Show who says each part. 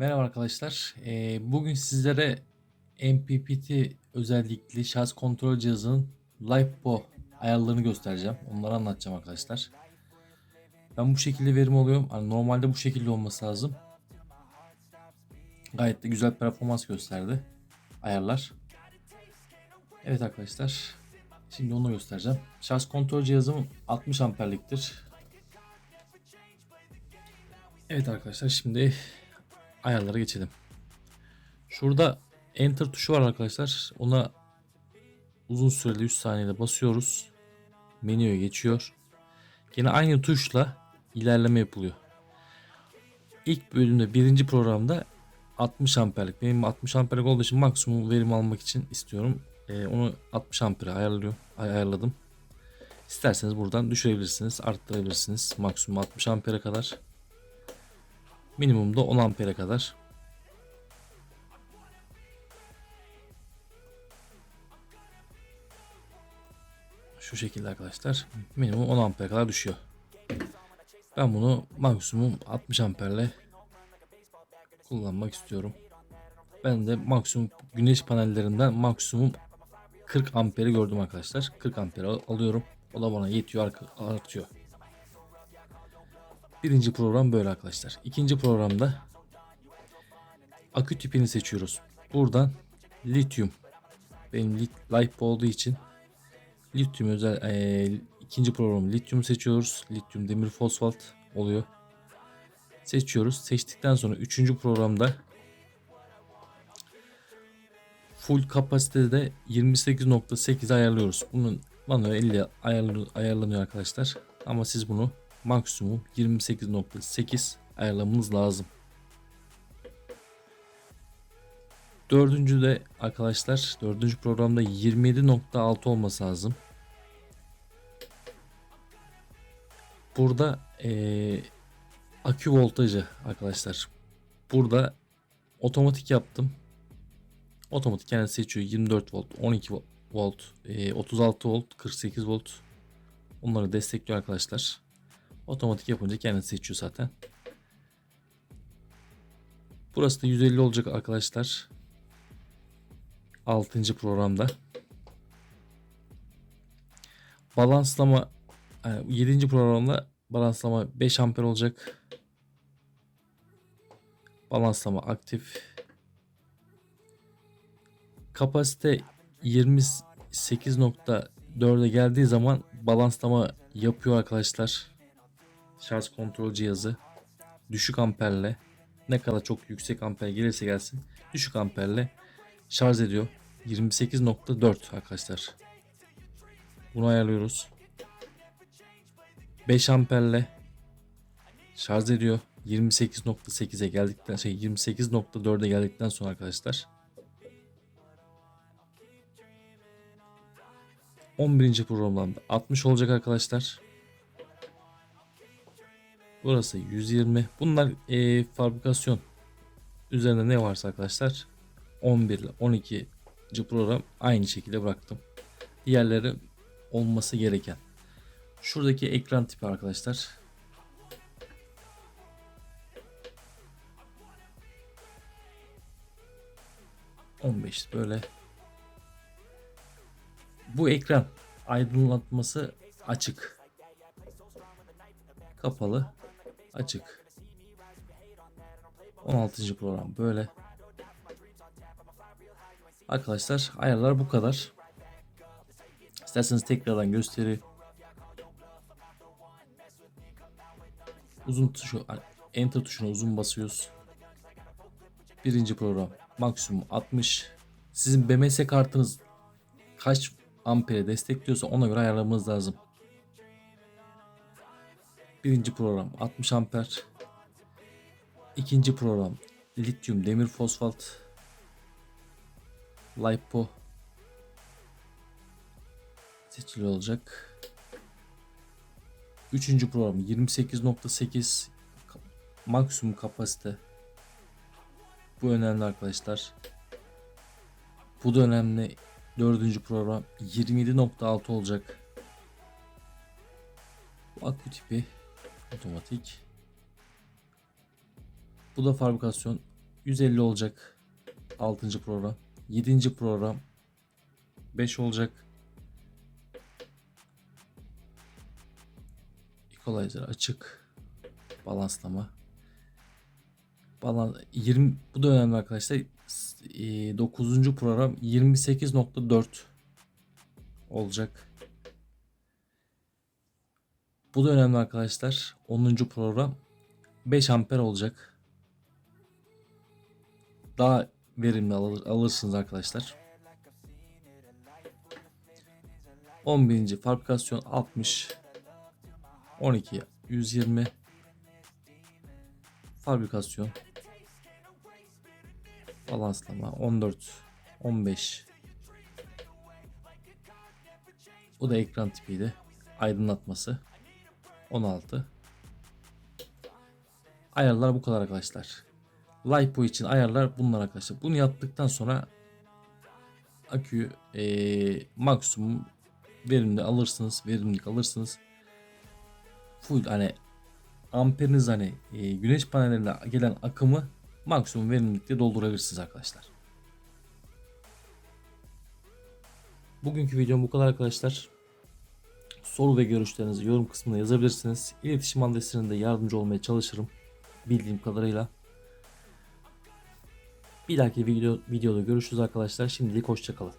Speaker 1: Merhaba arkadaşlar. Ee, bugün sizlere MPPT özellikli şarj kontrol cihazının LiPo ayarlarını göstereceğim. Onları anlatacağım arkadaşlar. Ben bu şekilde verim alıyorum. Hani normalde bu şekilde olması lazım. Gayet de güzel performans gösterdi. Ayarlar. Evet arkadaşlar. Şimdi onu göstereceğim. Şarj kontrol cihazım 60 amperliktir. Evet arkadaşlar şimdi ayarlara geçelim. Şurada enter tuşu var arkadaşlar. Ona uzun süreli 3 saniyede basıyoruz. Menüye geçiyor. Yine aynı tuşla ilerleme yapılıyor. İlk bölümde birinci programda 60 amperlik. Benim 60 amperlik olduğu için maksimum verim almak için istiyorum. Ee, onu 60 ampere ayarlıyor, ay- ayarladım. İsterseniz buradan düşürebilirsiniz, arttırabilirsiniz. Maksimum 60 ampere kadar. Minimumda 10 ampere kadar. Şu şekilde arkadaşlar. Minimum 10 ampere kadar düşüyor. Ben bunu maksimum 60 amperle kullanmak istiyorum. Ben de maksimum güneş panellerinden maksimum 40 amperi gördüm arkadaşlar. 40 amperi al- alıyorum. O da bana yetiyor artıyor. Birinci program böyle arkadaşlar. İkinci programda akü tipini seçiyoruz. Buradan lityum. Benim lit, LiPo olduğu için lityum özel eee, ikinci program lityum seçiyoruz. Lityum demir fosfat oluyor. Seçiyoruz. Seçtikten sonra üçüncü programda full kapasitede 28.8 ayarlıyoruz. Bunun manuel ayarlı, ayarlanıyor arkadaşlar. Ama siz bunu maksimum 28.8 ayarlamanız lazım. Dördüncü de arkadaşlar dördüncü programda 27.6 olması lazım. Burada eee, akü voltajı arkadaşlar. Burada otomatik yaptım. Otomatik kendisi seçiyor 24 volt, 12 vo- volt, eee, 36 volt, 48 volt. Onları destekliyor arkadaşlar. Otomatik yapınca kendisi seçiyor zaten. Burası da 150 olacak arkadaşlar. 6. programda. Balanslama 7. programda balanslama 5 amper olacak. Balanslama aktif. Kapasite 28.4'e geldiği zaman balanslama yapıyor arkadaşlar. Şarj kontrol cihazı düşük amperle ne kadar çok yüksek amper gelirse gelsin düşük amperle şarj ediyor. 28.4 arkadaşlar. Bunu ayarlıyoruz. 5 amperle şarj ediyor. 28.8'e geldikten şey 28.4'e geldikten sonra arkadaşlar 11. programda 60 olacak arkadaşlar. Burası 120. Bunlar eee, fabrikasyon üzerinde ne varsa arkadaşlar 11 ile 12. program aynı şekilde bıraktım. Diğerleri olması gereken. Şuradaki ekran tipi arkadaşlar. ...15 böyle... Bu ekran aydınlatması açık. Kapalı, açık. 16. program böyle. Arkadaşlar ayarlar bu kadar. İsterseniz tekrardan gösteri. Uzun tuşu enter tuşuna uzun basıyoruz. Birinci program maksimum 60. Sizin BMS kartınız kaç ampere destekliyorsa ona göre ayarlamanız lazım. Birinci program 60 amper. İkinci program lityum demir fosfat. LiPo seçili olacak. Üçüncü program 28.8 ka- maksimum kapasite. Bu önemli arkadaşlar. Bu da önemli. Dördüncü program 27.6 olacak. Bu akü tipi otomatik. Bu da fabrikasyon 150 olacak. 6. program. 7. program 5 olacak. Equalizer açık. Balanslama. Balans 20 bu da önemli arkadaşlar. 9. program 28.4 olacak. Bu da önemli arkadaşlar. 10. program 5 amper olacak. Daha verimli alır, alırsınız arkadaşlar. 11. fabrikasyon 60 12 120 fabrikasyon balanslama 14 15 bu da ekran tipiydi aydınlatması 16 ayarlar bu kadar arkadaşlar LiPo için ayarlar bunlar arkadaşlar bunu yaptıktan sonra aküyü eee, maksimum verimli alırsınız verimlilik alırsınız full hani amperiniz hani e, güneş panellerine gelen akımı maksimum verimlilikte doldurabilirsiniz arkadaşlar. Bugünkü videom bu kadar arkadaşlar. Soru ve görüşlerinizi yorum kısmına yazabilirsiniz. İletişim adreslerinde yardımcı olmaya çalışırım. Bildiğim kadarıyla. Bir dahaki video, videoda görüşürüz arkadaşlar. Şimdilik hoşçakalın.